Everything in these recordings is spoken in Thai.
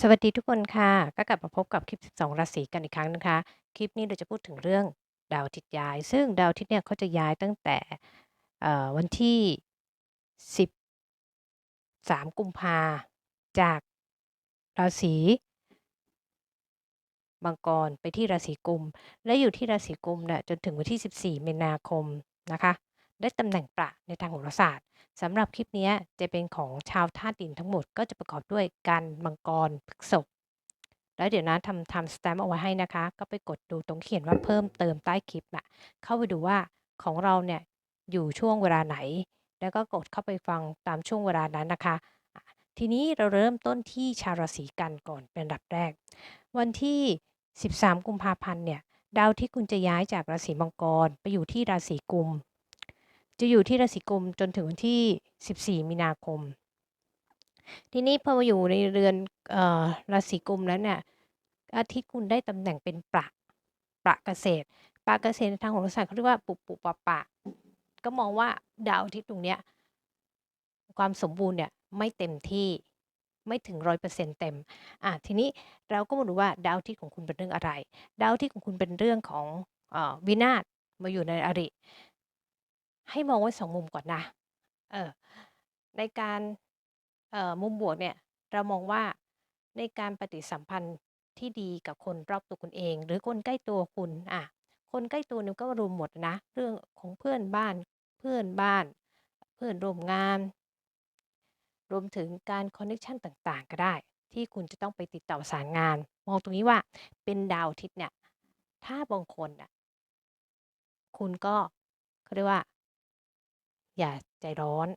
สวัสดีทุกคนค่ะ ก็กลับมาพบกับคลิป 12 ราศีกันอีกครั้งนะคะ คลิปนี้เราจะพูดถึงเรื่องดาวอาทิตย์ย้าย ซึ่งดาวอาทิตย์เนี่ยเขาจะย้ายตั้งแต่เอ่อวันที่ 13 กุมภาจากราศีมังกรไปที่ราศีกุม และอยู่ที่ราศีกุมเนี่ยจนถึงวันที่ 14 มีนาคมนะคะ ได้ตำแหน่งประในทางโหราศาสตร์ สำหรับคลิปนี้จะเป็นของชาวธาตุดินทั้งหมดก็จะประกอบด้วยกันมังกรพฤษภแล้วเดี๋ยวนะทำทำสแตมป์เอาไว้ให้นะคะ ก็ไปกดดูตรงเขียนว่าเพิ่มเติมใต้คลิปอะเข้าไปดูว่าของเราเนี่ยอยู่ช่วงเวลาไหน แล้วก็กดเข้าไปฟังตามช่วงเวลานั้นนะคะ ทีนี้เราเริ่มต้นที่ชาวราศีกันก่อนเป็นอันดับแรก วันที่ 13 กุมภาพันธ์เนี่ยดาวที่คุณจะย้ายจากราศีมังกรไปอยู่ที่ราศีกุม จะอยู่ที่ราศีกุมจนถึงวันที่ 14 มีนาคม ทีนี้พอมาอยู่ในเรือนอราศีกุมแล้วเนี่ยอาทิตย์คุณได้ตำแหน่งเป็นประประเกษตรปะเกษตรในทางโหราศาสตร์เขาเรียกว่าปุปุปะปะ ก็มองว่าดาวอาทิตย์ตรงเนี้ยความสมบูรณ์เนี่ยไม่เต็มที่ไม่ถึงร้อยเปอร์เซ็นต์เต็ม อะทีนี้เราก็มาดูว่าดาวอาทิตย์ของคุณเป็นเรื่องอะไร ดาวอาทิตย์ของคุณเป็นเรื่องของอวินาศมาอยู่ในอริ ให้มองไว้สองมุมก่อนนะ เออ ในการ เอ่อ มุมบวกเนี่ย เรามองว่า ในการปฏิสัมพันธ์ที่ดีกับคนรอบตัวคุณเอง หรือคนใกล้ตัวคุณอะคนใกล้ตัวนี่ก็รวมหมดนะ เรื่องของเพื่อนบ้าน เพื่อนบ้าน เพื่อนร่วมงาน รวมถึงการคอนเนคชันต่าง ๆ ก็ได้ ที่คุณจะต้องไปติดต่อสารงาน มองตรงนี้ว่า เป็นดาวอาทิตย์เนี่ย ถ้าบางคนอะ คุณก็ เขาเรียกว่า อย่าใจร้อน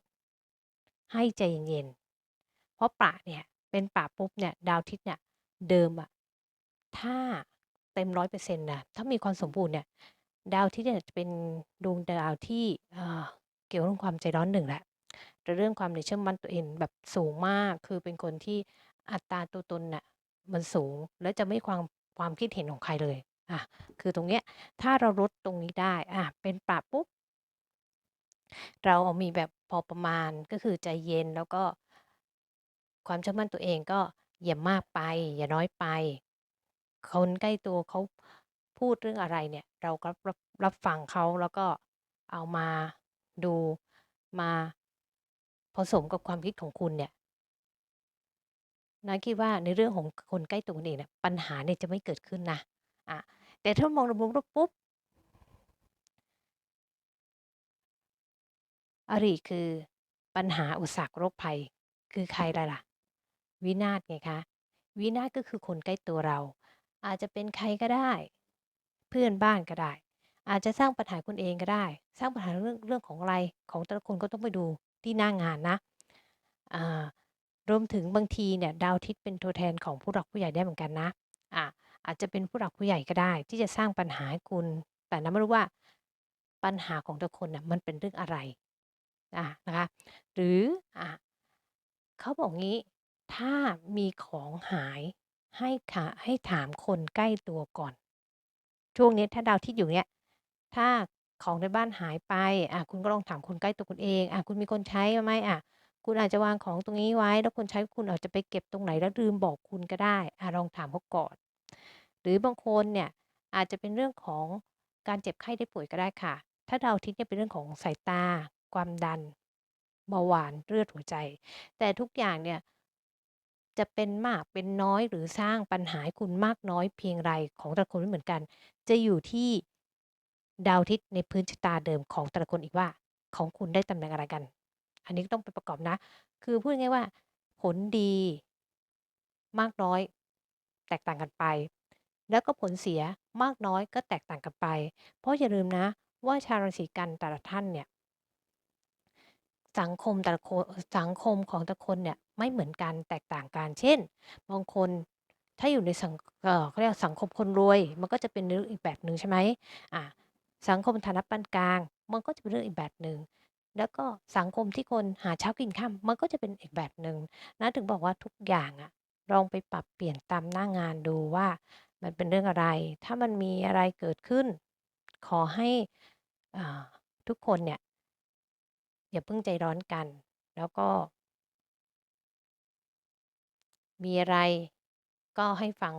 ให้ใจเย็นๆเพราะประเนี่ยเป็นประปุ๊บเนี่ยดาวทิตย์เนี่ยเดิมอะถ้าเต็มร้อยเปอร์เซ็นต์นะถ้ามีความสมบูรณ์เนี่ยดาวทิตย์เนี่ยจะเป็นดวงดาวที่เเกี่ยวเรื่องความใจร้อนหนึ่งแหละแต่เรื่องความในเชื่อมั่นตัวเองแบบสูงมากคือเป็นคนที่อัตราตัวตนน่ะมันสูงและจะไม่ความความคิดเห็นของใครเลยอะคือตรงเนี้ยถ้าเราลดตรงนี้ได้อะเป็นปรับปุ๊บ เราเอามีแบบพอประมาณ ก็คือใจเย็น แล้วก็ ความเชื่อมั่นตัวเองก็อย่ามากไป อย่าน้อยไป คนใกล้ตัวเขาพูดเรื่องอะไรเนี่ย เราก็รับ รับฟังเขา แล้วก็เอามาดู มาผสมกับความคิดของคุณเนี่ยนะคิดว่าในเรื่องของ คนใกล้ตัวคุณเองเนี่ย ปัญหาเนี่ยจะไม่เกิดขึ้นนะอะแต่ถ้ามองรวมๆปุ๊บ อริคือปัญหาอุปสรรคโรคภัย คือใครล่ะล่ะ วินาศไงคะ วินาศก็คือคนใกล้ตัวเรา อาจจะเป็นใครก็ได้ เพื่อนบ้านก็ได้ อาจจะสร้างปัญหาคุณเองก็ได้ สร้างปัญหาเรื่องเรื่องของอะไรของแต่ละคนก็ต้องไปดูที่หน้างานนะอ่ารวมถึงบางทีเนี่ยดาวทิตย์เป็นตัวแทนของผู้หลักผู้ใหญ่ได้เหมือนกันนะอ่าอาจจะเป็นผู้หลักผู้ใหญ่ก็ได้ ที่จะสร้างปัญหาให้คุณ แต่นะไม่รู้ว่าปัญหาของแต่ละคนน่ะมันเป็นเรื่องอะไร อะนะคะ หรืออะเขาบอกงี้ถ้ามีของหายให้ค่ะให้ถามคนใกล้ตัวก่อน ช่วงนี้ถ้าดาวทิตย์อยู่เนี่ย ถ้าของในบ้านหายไปอะคุณก็ลองถามคนใกล้ตัวคุณเองอะคุณมีคนใช้ไหมอะคุณอาจจะวางของตรงนี้ไว้ แล้วคนใช้คุณอาจจะไปเก็บตรงไหนแล้วลืมบอกคุณก็ได้อะลองถามเขาก่อน หรือบางคนเนี่ยอาจจะเป็นเรื่องของการเจ็บไข้ได้ป่วยก็ได้ค่ะ ถ้าดาวอาทิตย์เนี่ยเป็นเรื่องของสายตา ความดัน เบาหวาน เลือดหัวใจ แต่ทุกอย่างเนี่ย จะเป็นมากเป็นน้อย หรือสร้างปัญหาให้คุณมากน้อยเพียงไรของแต่ละคนไม่เหมือนกัน จะอยู่ที่ ดาวอาทิตย์ในพื้นชะตาเดิมของแต่ละคนอีกว่า ของคุณได้ตำแหน่งอะไรกัน อันนี้ก็ต้องไปประกอบนะ คือพูดง่าย ๆ ว่า ผลดี มากน้อย แตกต่างกันไป แล้วก็ผลเสียมากน้อยก็แตกต่างกันไป เพราะอย่าลืมนะว่า ชาวราศีกันแต่ละท่านเนี่ย สังคมแต่ละคนสังคมของแต่ละคนเนี่ยไม่เหมือนกันแตกต่างกัน เช่น บางคนถ้าอยู่ในสังเอ่อเขาเรียกสังคมคนรวย มันก็จะเป็นเรื่องอีกแบบหนึ่งใช่ไหมอ่าสังคมฐานะปานกลาง มันก็จะเป็นเรื่องอีกแบบหนึ่งแล้วก็สังคมที่คนหาเช้ากินค่ำมันก็จะเป็นอีกแบบหนึ่งนะถึงบอกว่าทุกอย่างอะลองไปปรับเปลี่ยนตามหน้างานดูว่า มันเป็นเรื่องอะไร ถ้ามันมีอะไรเกิดขึ้น ขอให้อ่าทุกคนเนี่ย อย่าเพิ่งใจร้อนกัน แล้วก็ มีอะไรก็ให้ฟัง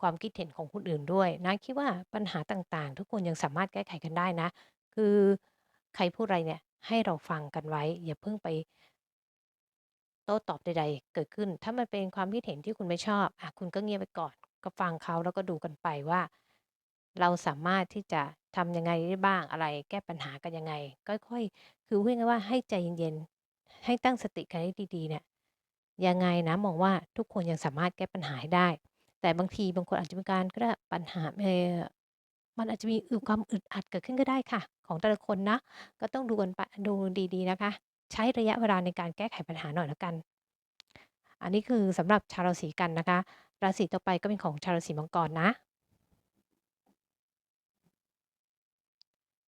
ความคิดเห็นของคนอื่นด้วยนะ คิดว่าปัญหาต่าง ๆ ทุกคนยังสามารถแก้ไขกันได้นะ คือใครพูดอะไรเนี่ย ให้เราฟังกันไว้ อย่าเพิ่งไป โต้ตอบใด ๆ เกิดขึ้น ถ้ามันเป็นความคิดเห็นที่คุณไม่ชอบอะคุณก็เงียบไปก่อน ก็ฟังเขาแล้วก็ดูกันไปว่า เราสามารถที่จะทำยังไงได้บ้าง อะไร แก้ปัญหากันยังไง ค่อย ๆ คือพูดง่ายว่าให้ใจเย็นๆ ให้ตั้งสติกันให้ดีๆ เนี่ย ยังไงนะมองว่าทุกคนยังสามารถแก้ปัญหาหได้ แต่บางทีบางคนอาจจะมีการก็ได้ปัญหาเอ่อมันอาจจะมีอึความอึดอัดเกิดขึ้นก็ได้ค่ะ ของแต่ละคนนะ ก็ต้องดูกันไปดูดีๆนะคะ ใช้ระยะเวลาในการแก้ไขปัญหาหน่อยแล้วกัน อันนี้คือสำหรับชาวราศีกันนะคะ ราศีต่อไปก็เป็นของชาวราศีมังกรนะ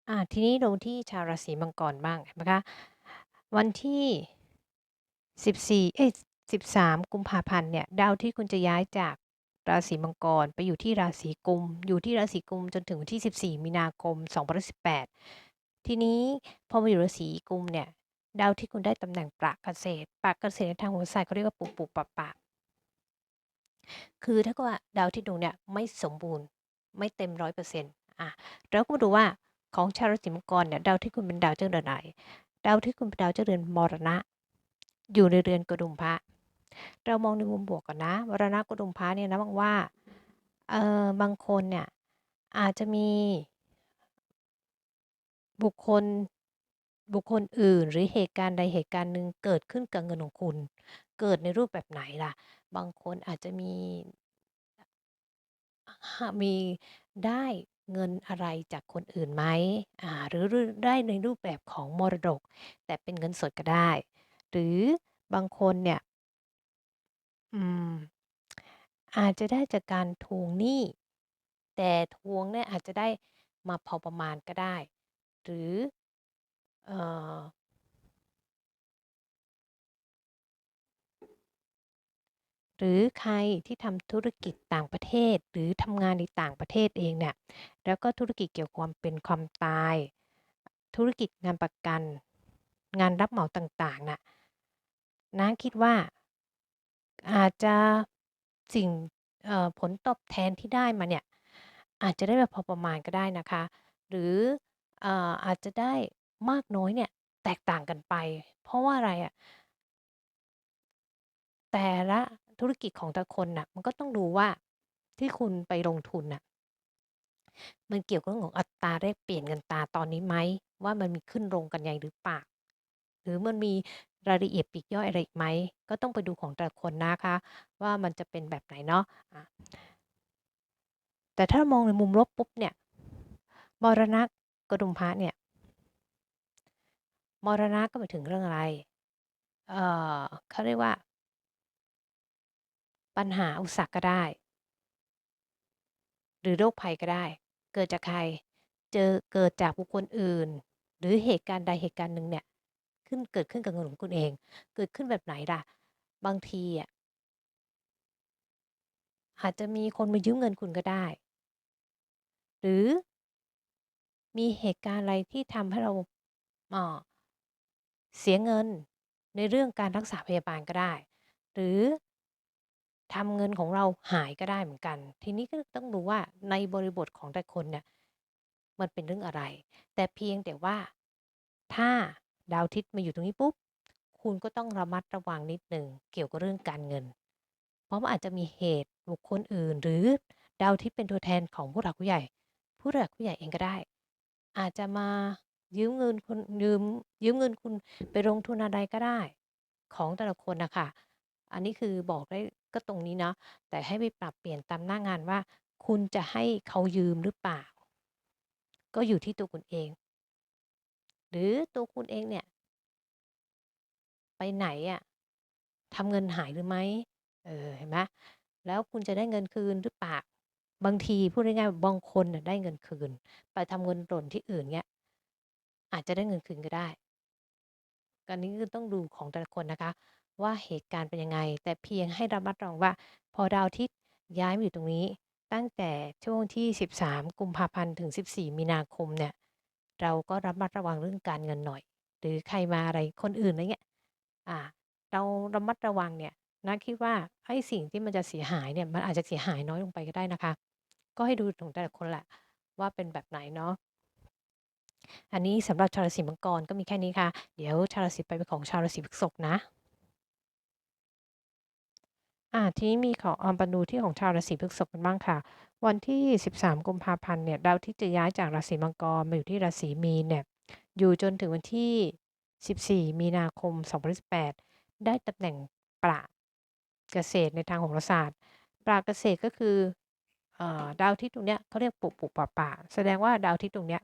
อ่าทีนี้ลงที่ชาวราศีมังกรบ้าง เห็นไหมคะ วันที่ 14 เอ้ย13 กุมภาพันธ์เนี่ย ดาวที่คุณจะย้ายจากราศีมังกรไปอยู่ที่ราศีกุม อยู่ที่ราศีกุมจนถึงวันที่ 14 มีนาคม2018 ทีนี้พอมาอยู่ราศีกุมเนี่ย ดาวที่คุณได้ตำแหน่งประเกษตร ประเกษตรในทางโหราศาสตร์เขาเรียกว่าปุบปุบปะ ปะ คือถ้าก็ว่าดาวที่ดวงเนี่ยไม่สมบูรณ์ ไม่เต็มร้อยเปอร์เซ็นต์อะเราก็มาดูว่า ของชาวราศีมังกรเนี่ยดาวที่คุณเป็นดาวเจ้าเรือนไหนดาวที่คุณเป็นดาวเจ้าเรือนมรณะ อยู่ในเรือนกระดุมพระ เรามองในมุมบวกก่อนนะมรณะกระดุมพระเนี่ยนะบางว่าเออบางคนเนี่ยอาจจะมีบุคคลบุคคลอื่นหรือเหตุการณ์ใดเหตุการณ์หนึ่งเกิดขึ้นกับเงินของคุณ เกิดในรูปแบบไหนล่ะ บางคนอาจจะมีมีได้ เงินอะไรจากคนอื่นไหม อ่า หรือได้ในรูปแบบของมรดก แต่เป็นเงินสดก็ได้ หรือบางคนเนี่ย อืม อาจจะได้จากการทวงหนี้ แต่ทวงเนี่ยอาจจะได้มาพอประมาณก็ได้ หรือ เอ่อ หรือใครที่ทำธุรกิจต่างประเทศ หรือทำงานในต่างประเทศเองเนี่ยแล้วก็ธุรกิจเกี่ยวกับความเป็นความตาย ธุรกิจงานประกัน งานรับเหมาต่างๆน่ะนะคิดว่าอาจจะสิ่งผลตอบแทนที่ได้มาเนี่ยอาจจะได้แบบพอประมาณก็ได้นะคะ หรือเอ่ออาจจะได้มากน้อยเนี่ยแตกต่างกันไป เพราะว่าอะไรอะแต่ละ ธุรกิจของแต่คนน่ะ มันก็ต้องดูว่าที่คุณไปลงทุนน่ะ มันเกี่ยวกับเรื่องของอัตราแลกเปลี่ยนเงินตราตอนนี้ไหมว่ามันมีขึ้นลงกันยังหรือเปล่าหรือมันมีรายละเอียดปลีกย่อยอะไรอีกไหม ก็ต้องไปดูของแต่ละคนนะคะ ว่ามันจะเป็นแบบไหนเนาะแต่ถ้ามองในมุมลบปุ๊บเนี่ยมรณะกระดุมพระเนี่ยมรณะก็หมายถึงเรื่องอะไร เออเขาเรียกว่า ปัญหาอุปสรรคก็ได้ หรือโรคภัยก็ได้ เกิดจากใคร เจอเกิดจากบุคคลอื่น หรือเหตุการณ์ใดเหตุการณ์หนึ่งเนี่ยขึ้นเกิดขึ้นกับเงินของคุณเอง เกิดขึ้นแบบไหนล่ะ บางทีอะอาจจะมีคนมายืมเงินคุณก็ได้ หรือมีเหตุการณ์อะไรที่ทำให้เราเออเสียเงินในเรื่องการรักษาพยาบาลก็ได้ หรือ ทำเงินของเราหายก็ได้เหมือนกัน ทีนี้ก็ต้องดูว่าในบริบทของแต่คนเนี่ย มันเป็นเรื่องอะไร แต่เพียงแต่ว่า ถ้าดาวอาทิตย์มาอยู่ตรงนี้ปุ๊บ คุณก็ต้องระมัดระวังนิดหนึ่งเกี่ยวกับเรื่องการเงิน เพราะมันอาจจะมีเหตุบุคคลอื่น หรือดาวอาทิตย์เป็นตัวแทนของผู้หลักผู้ใหญ่ ผู้หลักผู้ใหญ่เองก็ได้ อาจจะมายืมเงินคุณยืมยืมเงินคุณไปลงทุนอะไรก็ได้ ของแต่ละคนนะคะ อันนี้คือบอกได้ ก็ตรงนี้เนาะแต่ให้ไปปรับเปลี่ยนตามหน้างานว่า คุณจะให้เขายืมหรือเปล่า ก็อยู่ที่ตัวคุณเอง หรือตัวคุณเองเนี่ย ไปไหนอะทำเงินหายหรือไม่เออเห็นไหมแล้วคุณจะได้เงินคืนหรือเปล่าบางทีพูดง่ายๆบางคนน่ะได้เงินคืน ไปทำเงินหล่นที่อื่นเงี้ยอาจจะได้เงินคืนก็ได้อันนี้คือต้องดูของแต่ละคนนะคะ ว่าเหตุการณ์เป็นยังไง แต่เพียงให้ระมัดระวังว่า พอดาวอาทิตย์ย้ายมาอยู่ตรงนี้ ตั้งแต่ช่วงที่ 13 กุมภาพันธ์ถึง 14 มีนาคมเนี่ย เราก็ระมัดระวังเรื่องการเงินหน่อย หรือใครมาอะไรคนอื่นอะไรเงี้ยอ่า เราระมัดระวังเนี่ยนะคิดว่าไอ้สิ่งที่มันจะเสียหายเนี่ยมันอาจจะเสียหายน้อยลงไปก็ได้นะคะ ก็ให้ดูของแต่ละคนแหละว่าเป็นแบบไหนเนาะอันนี้สำหรับชาวราศีมังกรก็มีแค่นี้ค่ะ เดี๋ยวชาวราศีไปเป็นของชาวราศีพฤษภนะ อ่า ทีนี้มีของอามาดูที่ของชาวราศีพฤษภกันบ้างค่ะ วันที่ 13 กุมภาพันธ์เนี่ยดาวที่จะย้ายจากราศีมังกรมาอยู่ที่ราศีมีนเนี่ย อยู่จนถึงวันที่ 14 มีนาคม 2018 ได้ตำแหน่งประเกษตรในทางโหราศาสตร์ ปราเกษตรก็คือเออดาวที่ตรงเนี้ยเขาเรียกปุปุป่าป่าแสดงว่าดาวที่ตรงเนี้ย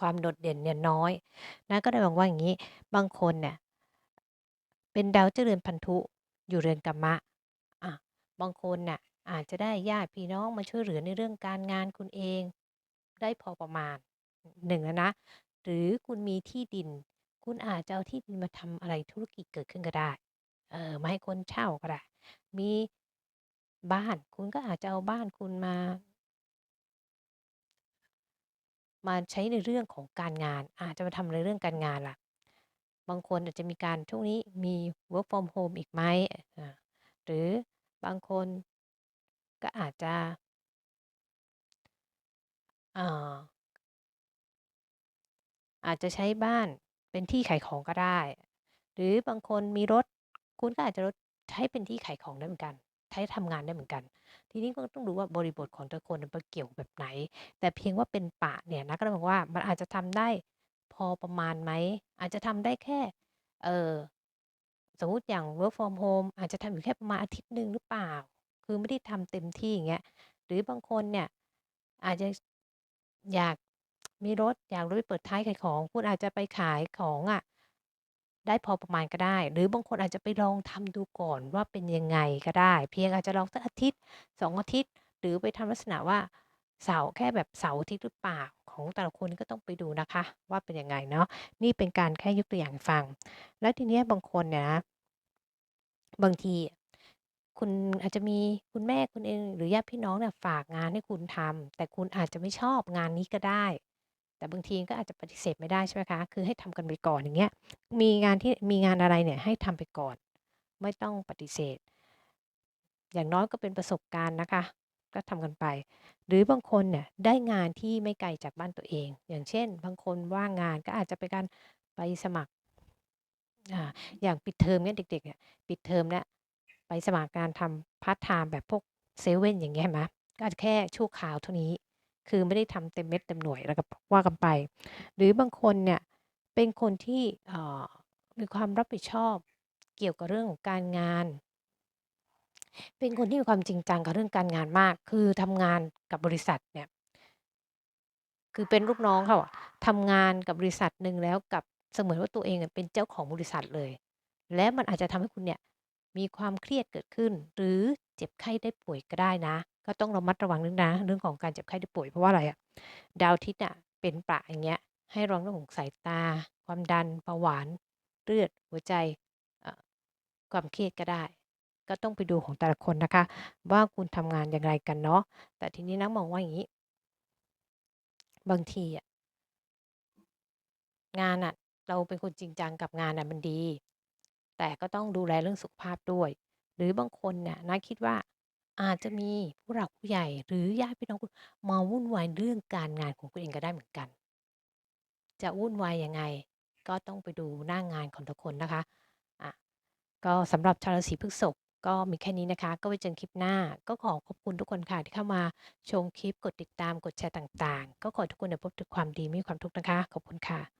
ความโดดเด่นเนี่ยน้อยนะก็ได้บอกว่าอย่างนี้ บางคนเนี่ย เป็นดาวเจริญพันธุ อยู่เรือนกรรมะอะบางคนน่ะอาจจะได้ญาติพี่น้องมาช่วยเหลือในเรื่องการงานคุณเอง ได้พอประมาณหนึ่งนะ หรือคุณมีที่ดิน คุณอาจจะเอาที่ดินมาทำอะไรธุรกิจเกิดขึ้นก็ได้ เออมาให้คนเช่าก็ได้ มีบ้านคุณก็อาจจะเอาบ้านคุณมา มาใช้ในเรื่องของการงาน อาจจะมาทำในเรื่องการงานล่ะ บางคนอาจจะมีการช่วงนี้มี work from home อีกไหมหรือบางคนก็อาจจะอาจจะใช้บ้านเป็นที่ขายของก็ได้ หรือบางคนมีรถ คุณก็อาจจะรถใช้เป็นที่ขายของได้เหมือนกัน ใช้ทำงานได้เหมือนกัน ทีนี้ก็ต้องดูว่าบริบทของแต่คนมันเกี่ยวแบบไหน แต่เพียงว่าเป็นปะเนี่ยนะก็ต้องบอกว่ามันอาจจะทำได้ พอประมาณไหม อาจจะทำได้แค่ เออสมมุติอย่าง work from home อาจจะทำอยู่แค่ประมาณอาทิตย์หนึ่งหรือเปล่า คือไม่ได้ทำเต็มที่ อย่างเงี้ย หรือบางคนเนี่ย อาจจะ อยาก มีรถ อยากรถไปเปิดท้ายขายของ คุณอาจจะไปขายของอะ ได้พอประมาณก็ได้ หรือบางคนอาจจะไปลองทำดูก่อนว่าเป็นยังไงก็ได้ เพียงอาจจะลองสักอาทิตย์สองอาทิตย์ หรือไปทำลักษณะว่า เสาแค่แบบเสาอาทิตย์หรือเปล่า ของแต่ละคนก็ต้องไปดูนะคะ ว่าเป็นยังไงเนาะนี่เป็นการแค่ยกตัวอย่างฟัง แล้วทีนี้บางคนเนี่ยนะบางทีคุณอาจจะมีคุณแม่คุณเอง หรือญาติพี่น้องเนี่ยฝากงานให้คุณทำแต่คุณอาจจะไม่ชอบงานนี้ก็ได้ แต่บางทีก็อาจจะปฏิเสธไม่ได้ใช่ไหมคะ คือให้ทำกันไปก่อนอย่างเงี้ย มีงานที่มีงานอะไรเนี่ยให้ทำไปก่อน ไม่ต้องปฏิเสธ อย่างน้อยก็เป็นประสบการณ์นะคะ ก็ทำกันไป หรือบางคนเนี่ยได้งานที่ไม่ไกลจากบ้านตัวเอง อย่างเช่น บางคนว่างงานก็อาจจะไปการไปสมัครอ่าอย่างปิดเทอมเนี่ยเด็กๆเนี่ยปิดเทอมเนี่ยไปสมัครการทำพาร์ทไทม์แบบพวกเซเว่นอย่างเงี้ยเห็นไหมก็อาจจะแค่ชั่วคราวเท่านี้ คือไม่ได้ทำเต็มเม็ดเต็มหน่วยแล้วก็ว่ากันไป หรือบางคนเนี่ยเป็นคนที่มีความรับผิดชอบเกี่ยวกับเรื่องของการงาน เป็นคนที่มีความจริงจังกับเรื่องการงานมาก คือทำงานกับบริษัทเนี่ย คือเป็นลูกน้องเขาอะทำงานกับบริษัทหนึ่งแล้วกับเสมือนว่าตัวเองเป็นเจ้าของบริษัทเลย และมันอาจจะทำให้คุณเนี่ย มีความเครียดเกิดขึ้น หรือเจ็บไข้ได้ป่วยก็ได้นะ ก็ต้องระมัดระวังนึงนะ เรื่องของการเจ็บไข้ได้ป่วยเพราะว่าอะไรอะดาวทิศอะเป็นประอย่างเงี้ย ให้ระวังเรื่องของสายตา ความดันเบาหวาน เลือดหัวใจความเครียดก็ได้ ก็ต้องไปดูของแต่ละคนนะคะ ว่าคุณทำงานอย่างไรกันเนาะแต่ทีนี้นักมองว่าอย่างนี้ บางทีอะงานอะเราเป็นคนจริงจังกับงานอะมันดี แต่ก็ต้องดูแลเรื่องสุขภาพด้วย หรือบางคนเนี่ยนะคิดว่า อาจจะมีผู้หลักผู้ใหญ่ หรือญาติพี่น้องคุณมาวุ่นวายเรื่องการงานของคุณเองก็ได้เหมือนกัน จะวุ่นวายยังไง ก็ต้องไปดูหน้างานของทุกคนนะคะอะก็สำหรับชาวราศีพฤษภ ก็มีแค่นี้นะคะ ก็ไว้เจอคลิปหน้า ก็ขอขอบคุณทุกคนค่ะที่เข้ามาชมคลิป กดติดตาม กดแชร์ต่าง ๆ ก็ขอทุกคนได้พบแต่ความดีมีความทุกข์นะคะ ขอบคุณค่ะ